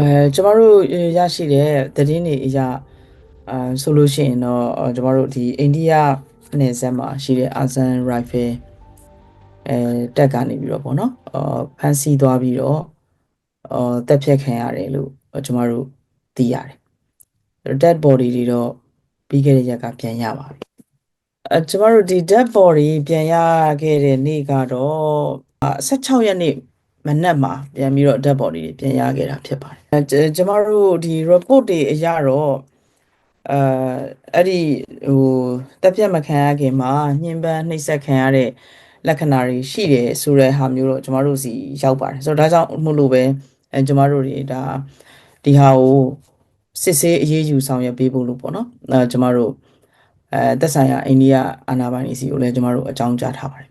အဲကျမတို့ရရှိတဲ့သတင်းတွေအရအာဆိုလို့ရှိရင်တော့ကျမတို့ဒီအိန္ဒိယနယ်စပ်မှာရှိတဲ့အာဇန်ရိုင်ဖယ်အဲတက်ကနေပြီးတော့ဗောနော်အာဖန်စီသွားပြီးတော့အာတက်ဖြတ်ခံရတယ်လို့ကျမတို့သိရတယ် dead body တွေတော့ပြီးခဲ့တဲ့ရက်ကပြန်ရပါပြီအဲကျမတို့ဒီ dead body ပြန်ရခဲ့တဲ့နေ့ကတော့16ရက်နေ့ မနက်မှာပြန်ပြီးတော့ dead body တွေပြန်ရခဲ့တာဖြစ်ပါတယ်အဲကျမတို့ဒီ report တွေအရတော့အဲအဲ့ဒီဟိုတက်ပြတ်မခံရခင်မှာညှဉ်းပန်းနှိပ်စက်ခံရတဲ့လက္ခဏာတွေရှိတယ်ဆိုတဲ့ဟာမျိုးတော့ကျမတို့စီရောက်ပါတယ်ဆိုတော့ဒါကြောင့်မို့လို့ပဲအဲကျမတို့တွေဒါဒီဟာကိုစစ်ဆေးအရေးယူဆောင်ရွက်ပေးဖို့လို့ပေါ့နော်အဲကျမတို့အဲသက်ဆိုင်ရာအိန္ဒိယအာဏာပိုင်တွေစီကိုလည်းကျမတို့အကြောင်းကြားထားပါတယ်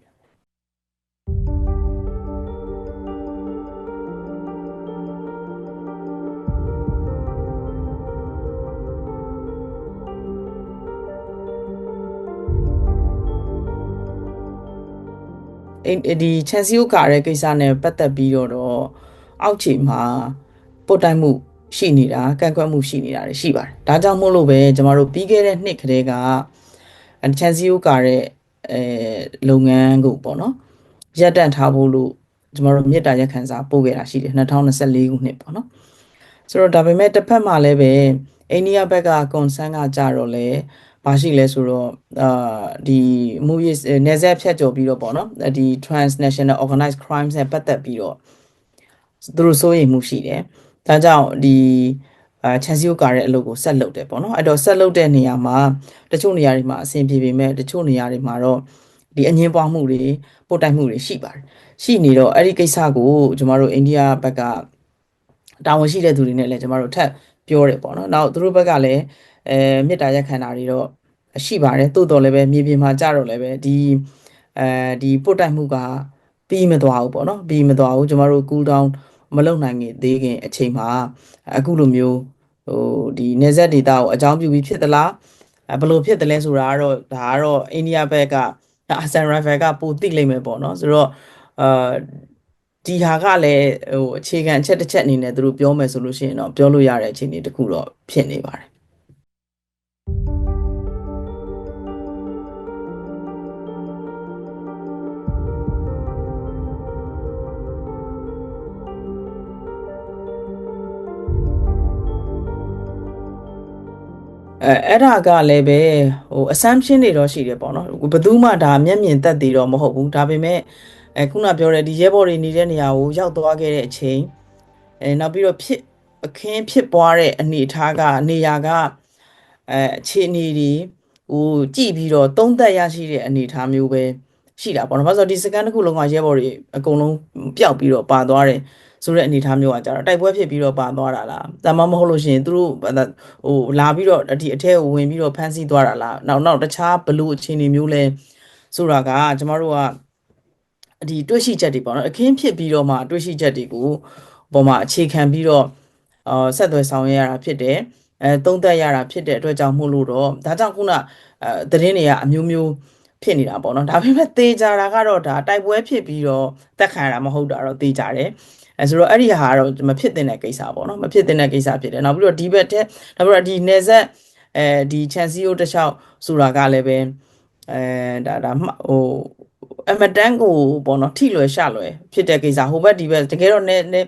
ဒီချန်စီယိုကာတဲ့ကိစ္စနဲ့ပတ်သက်ပြီးတော့အောက်ခြေမှာပုတ်တိုက်မှုရှိနေတာကန့်ကွက်မှုရှိနေတာတွေရှိပါတယ်ဒါကြောင့်မို့လို့ပဲကျမတို့ပြီးခဲ့တဲ့နှစ်ကတည်းကချန်စီယိုကာတဲ့အဲလုပ်ငန်းကိုပေါ့နော်ရပ်တန့်ထားဖို့လို့ကျမတို့မြေတားရက်ခန်းစာပို့ခဲ့တာရှိတယ်2024ခုနှစ်ပေါ့နော်ဆိုတော့ဒါပေမဲ့တစ်ဖက်မှာလည်းပဲအိန္ဒိယဘက်က concern ကကြတော့လေ ဘာရှိလဲဆိုတော့အာဒီ movie နေဆက်ဖြတ်ကျော်ပြီးတော့ပေါ့နော်ဒီ transnational organized crimes နဲ့ပတ်သက်ပြီးတော့သူတို့စိုးရိမ်မှုရှိတယ်ဒါကြောင့်ဒီအာချန်စီယိုကာရဲ့အလုပ်ကိုဆက်လုပ်တယ်ပေါ့နော်အဲ့တော့ဆက်လုပ်တဲ့နေရာမှာတချို့နေရာတွေမှာအဆင်ပြေပေမဲ့တချို့နေရာတွေမှာတော့ဒီအငင်းပွားမှုတွေပို့တိုက်မှုတွေရှိပါတယ်ရှိနေတော့အဲ့ဒီကိစ္စကိုကျမတို့အိန္ဒိယဘက်ကတာဝန်ရှိတဲ့သူတွေနဲ့လည်းကျမတို့ထပ်ပြောတယ်ပေါ့နော်နောက်သူတို့ဘက်ကလည်းအဲမေတ္တာရက်ခံတာတွေတော့ ရှိပါတယ်တိုးတော်လည်းပဲမြေပြင်မှာကြတော့လည်းပဲဒီအဲဒီပို့တိုက်မှုကပြီးမသွားဘူးပေါ့နော်ပြီးမသွားဘူးကျမတို့ cool down မလုံနိုင်ခင်သေးခင်အချိန်မှာအခုလိုမျိုးဟိုဒီနေဆက်ဒေတာကိုအကြောင်းပြုပြီးဖြစ်သလားဘယ်လိုဖြစ်တယ်လဲဆိုတာကတော့ဒါကတော့အိန္ဒိယဘက်ကအာဆန်ရိုင်ဖယ်ကပိုသိလိမ့်မယ်ပေါ့နော်ဆိုတော့အာဒီဟာကလည်းဟိုအခြေခံအချက်တစ်ချက်အနေနဲ့သူတို့ပြောမယ်ဆိုလို့ရှိရင်တော့ပြောလို့ရတဲ့အခြေအနေတစ်ခုတော့ဖြစ်နေပါတယ် အဲအဲ့ဒါကလည်းပဲဟို assumption တွေတော့ရှိတယ်ပေါ့နော်ဘယ်သူမှဒါမျက်မြင်သက်သေတော့မဟုတ်ဘူးဒါပေမဲ့အဲခုနပြောတဲ့ဒီရဲဘော်တွေနေတဲ့နေရာကိုရောက်သွားခဲ့တဲ့အချိန်အဲနောက်ပြီးတော့ဖြစ်အခင်းဖြစ်ပွားတဲ့အနေအထားကနေရာကအဲအခြေအနေတွေဟိုကြည့်ပြီးတော့သုံးသက်ရရှိတဲ့အနေအထားမျိုးပဲရှိတာပေါ့နော်ဘာလို့ဆိုတော့ဒီစကန်တစ်ခုလုံးကရဲဘော်တွေအကုန်လုံးပျောက်ပြီးတော့ပါသွားတယ် ဆိုတဲ့အနေအထားမျိုးကကြတော့တိုက်ပွဲဖြစ်ပြီးတော့ပါသွားတာလားဒါမှမဟုတ်လို့ရှိရင်သူတို့ဟိုလာပြီးတော့ဒီအထက်ကိုဝင်ပြီးတော့ဖမ်းဆီးသွားတာလားနောက်နောက်တခြားဘလို့အခြေအနေမျိုးလဲဆိုတာကကျမတို့ကဒီတွေ့ရှိချက်တွေပေါ့နော်အခင်းဖြစ်ပြီးတော့မှတွေ့ရှိချက်တွေကိုပေါ်မှာအခြေခံပြီးတော့အာဆက်သွယ်ဆောင်ရွက်ရတာဖြစ်တယ်အဲသုံးသပ်ရတာဖြစ်တဲ့အတွက်ကြောင့်မို့လို့တော့ဒါကြောင့်ခုနအဲသတင်းတွေကအမျိုးမျိုးဖြစ်နေတာပေါ့နော်ဒါပေမဲ့သေချာတာကတော့ဒါတိုက်ပွဲဖြစ်ပြီးတော့တက်ခံရတာမဟုတ်တာတော့သေချာတယ် အဲဆိုတော့အဲ့ဒီဟာကတော့မဖြစ်တဲ့ကိစ္စပေါ့နော်မဖြစ်တဲ့ကိစ္စဖြစ်တယ်နောက်ပြီးတော့ဒီဘက်တဲ့နောက်ပြီးတော့ဒီနေဆက်အဲဒီချန်စီယိုတခြားဆိုတာကလည်းပဲအဲဒါဒါဟိုအမတန်ကိုပေါ့နော်ထိလွယ်ရှလွယ်ဖြစ်တဲ့ကိစ္စဟိုဘက်ဒီဘက်တကယ်တော့နေ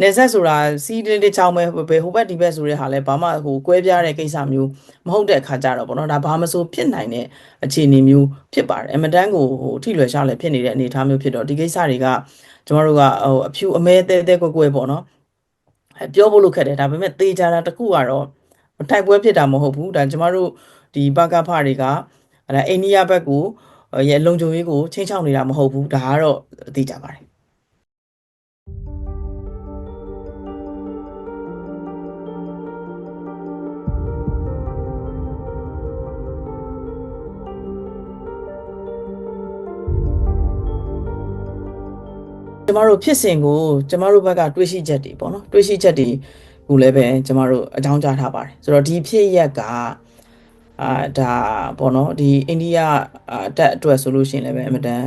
နေနေဆက်ဆိုတာစီးလေးလေးချောင်းပဲပဲဟိုဘက်ဒီဘက်ဆိုတဲ့ဟာလဲဘာမှဟိုကွဲပြားတဲ့ကိစ္စမျိုးမဟုတ်တဲ့အခါကြတော့ပေါ့နော်ဒါဘာမဆိုဖြစ်နိုင်တဲ့အခြေအနေမျိုးဖြစ်ပါတယ်အမတန်ကိုဟိုထိလွယ်ရှလွယ်ဖြစ်နေတဲ့အနေအထားမျိုးဖြစ်တော့ဒီကိစ္စတွေကကျမတို့ကဟိုအဖြူအမဲတဲတဲကွက်ကွက်ပေါ့နော်ပြောဖို့လို့ခက်တယ်ဒါပေမဲ့သေချာတာတခုကတော့တိုက်ပွဲဖြစ်တာမဟုတ်ဘူးဒါကျမတို့ဒီဘကဖတွေကအဲ့အိန္ဒိယဘက်ကိုရဲ့လုံခြုံရေးကိုချင်းချောက်နေတာမဟုတ်ဘူးဒါကတော့သိကြပါတယ် မတို့ဖြစ်စဉ်ကိုကျမတို့ဘက်ကတွေးရှိချက်တွေပေါ့နော်တွေးရှိချက်တွေကိုလည်းပဲကျမတို့အကြောင်းကြားထားပါတယ်ဆိုတော့ဒီဖြစ်ရက်ကအာဒါပေါ့နော်ဒီအိန္ဒိယအတက်အတွက်ဆိုလို့ရှိရင်လည်းပဲအမတန်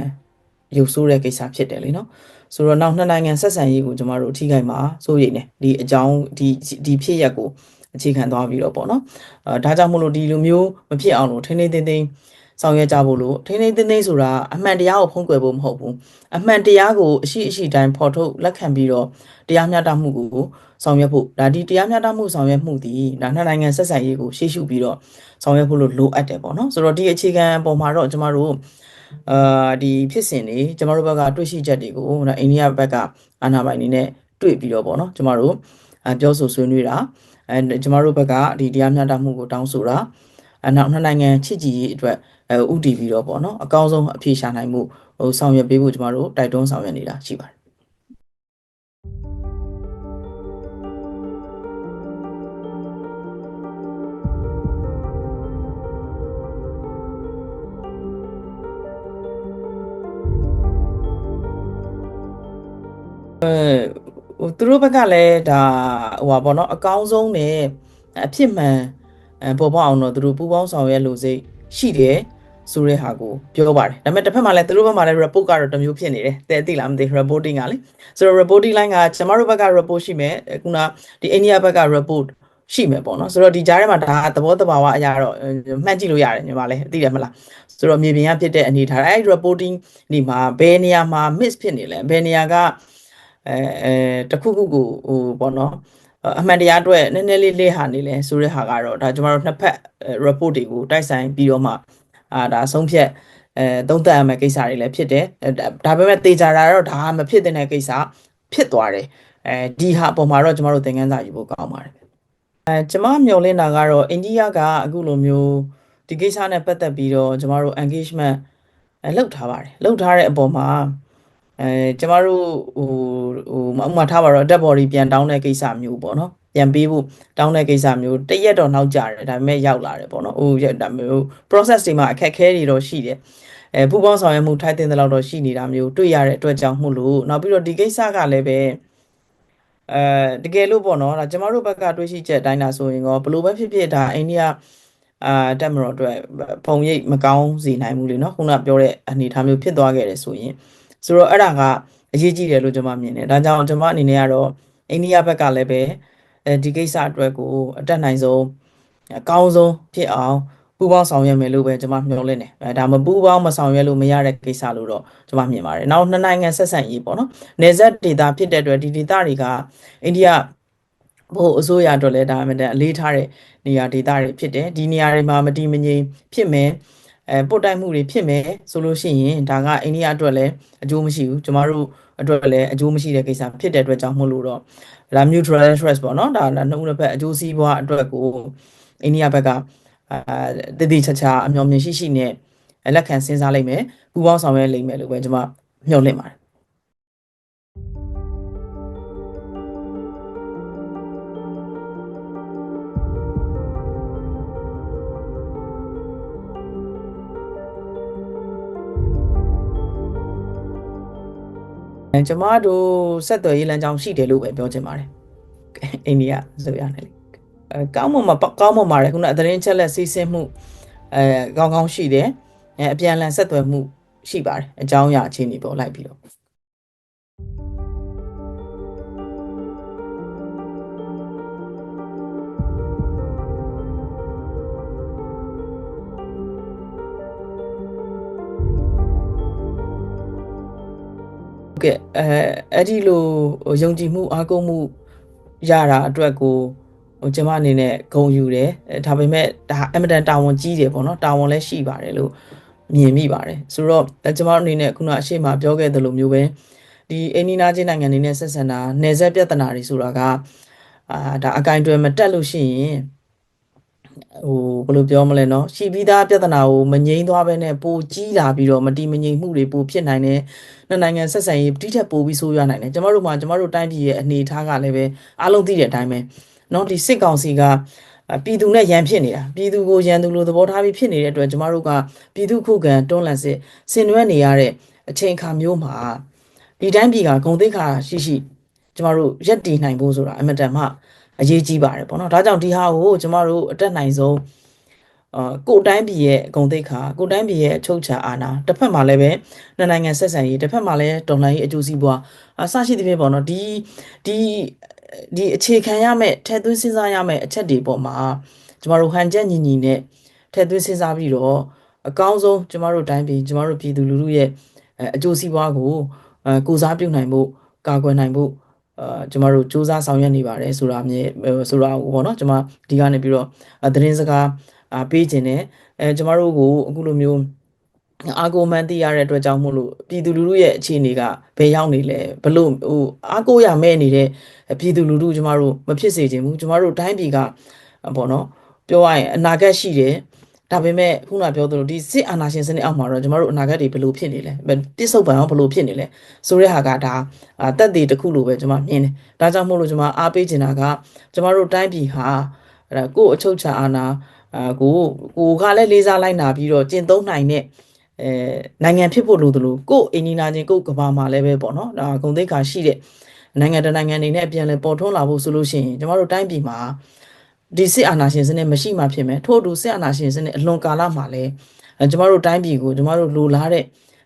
ရုပ်ဆိုးတဲ့ကိစ္စဖြစ်တယ်လीနော်ဆိုတော့နောက်နှစ်နိုင်ငံဆက်ဆံရေးကိုကျမတို့အထီးကိုင်းမှာစိုးရိမ်တယ်ဒီအကြောင်းဒီဒီဖြစ်ရက်ကိုအခြေခံသွားပြီးတော့ပေါ့နော်အဲဒါကြောင့်မို့လို့ဒီလိုမျိုးမဖြစ်အောင်လို့ထိန်းထိန်းသိမ်းသိမ်း ဆောင်ရွက်ကြဖို့လို့ထိန်းထိန်းသိမ်းသိမ်းဆိုတာအမှန်တရားကိုဖုံးကွယ်ဖို့မဟုတ်ဘူးအမှန်တရားကိုအရှိအရှိတိုင်းဖော်ထုတ်လက်ခံပြီးတော့တရားမျှတမှုကိုဆောင်ရွက်ဖို့ဒါဒီတရားမျှတမှုဆောင်ရွက်မှုဒီဒါနှစ်နိုင်ငံဆက်ဆံရေးကိုရှေ့ရှုပြီးတော့ဆောင်ရွက်ဖို့လို့လိုအပ်တယ်ပေါ့နော်ဆိုတော့ဒီအခြေခံအပေါ်မှာတော့ကျမတို့အာဒီဖြစ်စဉ်တွေကျမတို့ဘက်ကတွေ့ရှိချက်တွေကိုဒါအိန္ဒိယဘက်ကအာဏာပိုင်တွေနဲ့တွေ့ပြီးတော့ပေါ့နော်ကျမတို့အပြောဆိုဆွေးနွေးတာအဲကျမတို့ဘက်ကဒီတရားမျှတမှုကိုတောင်းဆိုတာအနောက်နှစ်နိုင်ငံချစ်ကြည်ရေးအတွက် အဲဥတည်ပြီးတော့ပေါ့နော်အကောင်းဆုံးအဖြေရှာနိုင်မှုဟိုဆောင်ရွက်ပေးဖို့ကျမတို့တိုက်တွန်းဆောင်ရွက်နေတာရှိပါတယ်ဟိုသူတို့ဘက်ကလည်းဒါဟိုပါပေါ့နော်အကောင်းဆုံးနဲ့အဖြစ်မှန်အပေါ်ပေါက်အောင်တော့သူတို့ပူပေါင်းဆောင်ရွက်လို့စိတ်ရှိတယ် ဆိုတဲ့ဟာကိုပြောပါတယ်ဒါပေမဲ့တစ်ဖက်မှာလည်းသူတို့ဘက်မှာလည်း report ကတော့တစ်မျိုးဖြစ်နေတယ်တဲ့သိလားမသိ reporting ကလေဆိုတော့ reporting line ကကျမတို့ဘက်က report ရှိမယ်ခုနဒီအိန္ဒိယဘက်က report ရှိမယ်ပေါ့နော်ဆိုတော့ဒီကြားထဲမှာဒါသဘောတဘာဝအရာတော့မှတ်ကြည့်လို့ရတယ်ညီမလေးသိတယ်မလားဆိုတော့မြေပြင်ကဖြစ်တဲ့အနေထားအဲ့ reporting ဒီမှာဘယ်နေရာမှာ miss ဖြစ်နေလဲဘယ်နေရာကအဲအဲတခုခုကိုဟိုပေါ့နော်အမှန်တရားအတွက်နည်းနည်းလေးလေ့ဟာနေလဲဆိုတဲ့ဟာကတော့ဒါကျမတို့နှစ်ဖက် report တွေကိုတိုက်ဆိုင်ပြီးတော့မှ အာဒါဆုံးဖြတ်အဲသုံးသပ်ရမယ့်ကိစ္စတွေလည်းဖြစ်တယ်ဒါပေမဲ့တေချာတာတော့ဒါမဖြစ်တဲ့ကိစ္စဖြစ်သွားတယ်အဲဒီဟာအပေါ်မှာတော့ကျမတို့သင်ခန်းစာယူဖို့ကောင်းပါတယ်အဲကျမမျှော်လင့်တာကတော့အိန္ဒိယကအခုလိုမျိုးဒီကိစ္စနဲ့ပတ်သက်ပြီးတော့ကျမတို့ engagement အဲလုပ်ထားပါတယ်လုပ်ထားတဲ့အပေါ်မှာအဲကျမတို့ဟိုဟိုဥမာထားပါတော့ dead body ပြန်တောင်းတဲ့ကိစ္စမျိုးပေါ့နော် ပြန်ပေးဖို့တောင်းတဲ့ကိစ္စမျိုးတရက်တော့နောက်ကြတယ်ဒါပေမဲ့ရောက်လာတယ်ပေါ့နော်ဟိုဒါမျိုး process တွေမှာအခက်အခဲတွေတော့ရှိတယ်အဲပူပေါင်းဆောင်ရွက်မှုထိုက်တဲ့လောက်တော့ရှိနေတာမျိုးတွေ့ရတဲ့အတွက်ကြောင့်မို့လို့နောက်ပြီးတော့ဒီကိစ္စကလည်းပဲအဲတကယ်လို့ပေါ့နော်ဒါကျမတို့ဘက်ကတွေးရှိချက်အတိုင်းဒါဆိုရင်ကောဘလို့ပဲဖြစ်ဖြစ်ဒါအိန္ဒိယအာတက်မတော်အတွက်ပုံရိပ်မကောင်းစေနိုင်ဘူးလေနော်ခုနပြောတဲ့အနေအထားမျိုးဖြစ်သွားခဲ့တယ်ဆိုရင်ဆိုတော့အဲ့ဒါကအရေးကြီးတယ်လို့ကျွန်မမြင်တယ်ဒါကြောင့်ကျွန်မအနေနဲ့ကတော့အိန္ဒိယဘက်ကလည်းပဲ အဲဒီကိစ္စအတွက်ကိုအတက်နိုင်ဆုံးအကောင်းဆုံးဖြစ်အောင်ပူးပေါင်းဆောင်ရွက်မယ်လို့ပဲကျွန်မမျှော်လင့်တယ်အဲဒါမပူးပေါင်းမဆောင်ရွက်လို့မရတဲ့ကိစ္စလို့တော့ကျွန်မမြင်ပါတယ်နောက်နှစ်နိုင်ငံဆက်ဆံရေးပေါ့နော်နေဆက်ဒေတာဖြစ်တဲ့အတွက်ဒီဒေတာတွေကအိန္ဒိယဘို့အစိုးရအတွက်လည်းဒါမှမဟုတ်အလေးထားတဲ့နေရာဒေတာတွေဖြစ်တယ်ဒီနေရာတွေမှာမတည်မငြိမ်ဖြစ်မယ် အဲပုတ်တိုက်မှုတွေဖြစ်မယ်ဆိုလို့ရှိရင်ဒါကအိန္ဒိယအတွက်လည်းအကျိုးမရှိဘူးကျမတို့အတွက်လည်းအကျိုးမရှိတဲ့ကိစ္စဖြစ်တဲ့အတွက်ကြောင့်မို့လို့တော့ဒါ mutual interest ပေါ့နော်ဒါနှစ်ဦးတစ်ဖက်အကျိုးစီးပွားအတွက်ကိုအိန္ဒိယဘက်ကအာတည်တည်ချာချာအမျှော်မြင်ရှိရှိနဲ့လက်ခံစဉ်းစားလိုက်မယ်ပူပေါင်းဆောင်ရွက်လိမ့်မယ်လို့ပဲကျွန်မမျှော်လင့်ပါတယ် ကျမတို့ဆက်သွယ်ရေးလမ်းကြောင်းရှိတယ်လို့ပဲပြောချင်ပါတယ်အိန္ဒိယဆိုရတယ်လေအဲကောင်းမွန်မှာကောင်းမွန်ပါတယ်ခုနအသတင်းချက်လက်စီးဆင်းမှုအဲကောင်းကောင်းရှိတယ်အဲအပြန်အလှန်ဆက်သွယ်မှုရှိပါတယ်အကြောင်းအရာအခြေအနေပေါ်လိုက်ပြီးတော့ ကဲ့အဲအဲ့ဒီလိုယုံကြည်မှုအားကိုးမှုရတာအတွက်ကိုဟိုကျွန်မအနေနဲ့ဂုဏ်ယူတယ်ဒါပေမဲ့ဒါအမတန်တာဝန်ကြီးတယ်ပေါ့နော်တာဝန်လည်းရှိပါတယ်လို့မြင်မိပါတယ်ဆိုတော့ကျွန်မအနေနဲ့ခုနအရှိမပြောခဲ့သလိုမျိုးပဲဒီအိန္ဒိနာချင်းနိုင်ငံတွေနဲ့ဆက်ဆံတာနယ်စပ်ပြဿနာတွေဆိုတာကအာဒါအကင်တွယ်မတက်လို့ရှိရင် ဟိုဘယ်လိုပြောမလဲเนาะရှိပြီးသားပြဿနာကိုမငြိမ်းသွားဘဲနဲ့ပိုကြီးလာပြီးတော့မတီမငြိမ်မှုတွေပိုဖြစ်နိုင်တယ်နှစ်နိုင်ငံဆက်ဆံရေးတိထက်ပိုပြီးဆိုးရွားနိုင်တယ်ကျမတို့မှာကျမတို့တိုင်းပြည်ရဲ့အနေအထားကလည်းပဲအားလုံးသိတဲ့အတိုင်းပဲเนาะဒီစစ်ကောင်စီကပြည်သူနဲ့ရန်ဖြစ်နေတာပြည်သူကိုရန်သူလိုသဘောထားပြီးဖြစ်နေတဲ့အတွက်ကျမတို့ကပြည်သူခုခံတွန်းလှန်စစ်ဆင်နွှဲနေရတဲ့အချိန်အခါမျိုးမှာဒီတိုင်းပြည်ကဂုံသိက္ခာရှိရှိကျမတို့ရက်တည်နိုင်ဖို့ဆိုတာအမတန်မှ အရေးကြီးပါတယ်ပေါ့နော်ဒါကြောင့်ဒီဟာကိုကျမတို့အတက်နိုင်ဆုံးဟအာကိုယ်တိုင်းပြည်ရဲ့အကုန်သိက္ခာကိုယ်တိုင်းပြည်ရဲ့အချုပ်ချာအာဏာတစ်ဖက်မှာလည်းပဲနှစ်နိုင်ငံဆက်ဆံရေးတစ်ဖက်မှာလည်းတော်လှန်ရေးအကျိုးစီးပွားအစရှိသဖြင့်ပေါ့နော်ဒီဒီဒီအခြေခံရမယ့်ထည့်သွင်းစဉ်းစားရမယ့်အချက်တွေပေါ်မှာကျမတို့ဟန်ချက်ညီညီနဲ့ထည့်သွင်းစဉ်းစားပြီးတော့အကောင်းဆုံးကျမတို့တိုင်းပြည်ကျမတို့ပြည်သူလူထုရဲ့အဲအကျိုးစီးပွားကိုအဲကိုစားပြုနိုင်ဖို့ကာကွယ်နိုင်ဖို့ အာကျမတို့စူးစမ်းဆောင်ရွက်နေပါတယ်ဆိုတာမြေဆိုတာကိုပေါ့နော်ကျမဒီကနေပြီးတော့အဲသတင်းစကားအာပေးခြင်းနဲ့အဲကျမတို့ကိုအခုလိုမျိုးအာကိုမန်သိရတဲ့အတွက်ကြောင့်မို့လို့ပြည်သူလူထုရဲ့အခြေအနေကဘယ်ရောက်နေလဲဘလို့ဟိုအာကိုရမဲ့နေတဲ့ပြည်သူလူထုကျမတို့မဖြစ်စေချင်ဘူးကျမတို့တိုင်းပြည်ကပေါ့နော်ပြောရရင်အနာဂတ်ရှိတယ် ဒါပေမဲ့ခုနပြောသလိုဒီစစ်အာဏာရှင်စနစ်အောက်မှာတော့ကျမတို့အနာဂတ်တွေဘယ်လိုဖြစ်နေလဲတိစုပ်ပံအောင်ဘယ်လိုဖြစ်နေလဲဆိုတဲ့ဟာကဒါတက်သေးတစ်ခုလိုပဲကျမမြင်တယ်ဒါကြောင့်မို့လို့ကျမအားပေးချင်တာကကျမတို့တိုင်းပြည်ဟာအဲ့ဒါကိုယ့်အချုပ်ချာအာဏာအာကိုကိုကလည်းလေးစားလိုက်နာပြီးတော့ကျင့်သုံးနိုင်တဲ့အဲနိုင်ငံဖြစ်ဖို့လိုသလိုကိုယ့်အိမ်နီးနာချင်းကိုယ့်ကဘာမှာလည်းပဲပေါ့နော်ဒါဂုံသိက္ခာရှိတဲ့နိုင်ငံတနိုင်ငံနေနဲ့အပြန်လဲပေါ်ထွန်းလာဖို့ဆိုလို့ရှိရင်ကျမတို့တိုင်းပြည်မှာ ဒီစစ်အာဏာရှင်စနစ်မရှိမှဖြစ်မယ်ထို့အတူစစ်အာဏာရှင်စနစ်အလွန်ကာလမှာလည်းကျမတို့တိုင်းပြည်ကိုကျမတို့လိုလားတဲ့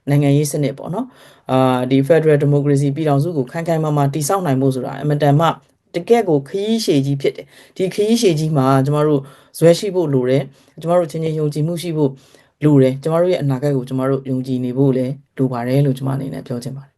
နိုင်ငံရေးစနစ်ပေါ့နော်အာဒီ Federal Democracy ပြည်ထောင်စုကိုခိုင်ခိုင်မာမာတည်ဆောက်နိုင်ဖို့ဆိုတာအမတန်မှတကယ့်ကိုခရီးရှည်ကြီးဖြစ်တယ်ဒီခရီးရှည်ကြီးမှာကျမတို့ဇွဲရှိဖို့လိုတယ်ကျမတို့ချင်းချင်းယုံကြည်မှုရှိဖို့လိုတယ်ကျမတို့ရဲ့အနာဂတ်ကိုကျမတို့ယုံကြည်နေဖို့လည်းလိုပါတယ်လို့ကျမအနေနဲ့ပြောချင်ပါတယ်